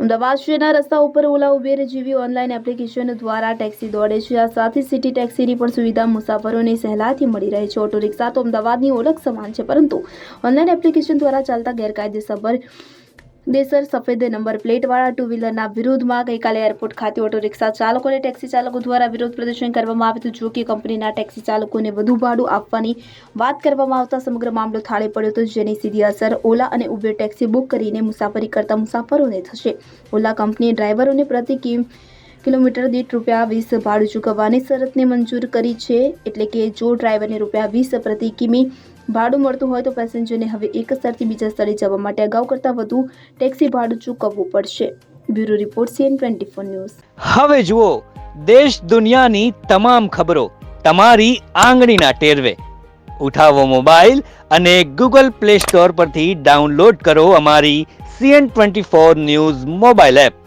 અમદાવાદ શહેરના રસ્તા ઉપર ઓલા ઉબેર જેવી ઓનલાઈન એપ્લિકેશન દ્વારા ટેક્સી દોડે છે. આ સાથે સિટી ટેક્સીની પણ સુવિધા મુસાફરોને સહેલાઈથી મળી રહે છે. ઓટો રિક્ષા તો અમદાવાદની ઓળખ સમાન છે, પરંતુ ઓનલાઈન એપ્લિકેશન દ્વારા ચાલતા ગેરકાયદેસર દેસર સફેદ નંબર પ્લેટવાળા ટુ વ્હીલરના વિરોધમાં ગઈકાલે એરપોર્ટ ખાતે ઓટો રિક્ષા ચાલકો અને ટેક્સી ચાલકો દ્વારા વિરોધ પ્રદર્શન કરવામાં આવ્યું હતું. જો કે કંપનીના ટેક્સી ચાલકોને વધુ ભાડું આપવાની વાત કરવામાં આવતા સમગ્ર મામલો થાળે પડ્યો હતો, જેની સીધી અસર ઓલા અને ઉબેર ટેક્સી બુક કરીને મુસાફરી કરતા મુસાફરોને થશે. ઓલા કંપનીએ ડ્રાઈવરોને પ્રતિ કિમ, કિલોમીટર દીઠ રૂપિયા વીસ ભાડું ચૂકવવાની શરતને મંજૂર કરી છે, એટલે કે જો ડ્રાઈવરને રૂપિયા વીસ પ્રતિ કિમી ભાડું મળતું હોય તો પેસેન્જરને હવે એક સ્થળથી બીજા સ્થળે જવા માટે અગાઉ કરતાં વધુ ટેક્સી ભાડું ચૂકવવું પડશે. Bureau report CN twenty four news. હવે જુઓ, દેશ દુનિયાની તમામ ખબરો તમારી આંગળીના ટેરવે. ઉઠાવો મોબાઈલ અને ગૂગલ પ્લે સ્ટોર પરથી ડાઉનલોડ કરો અમારી CN twenty four news mobile app.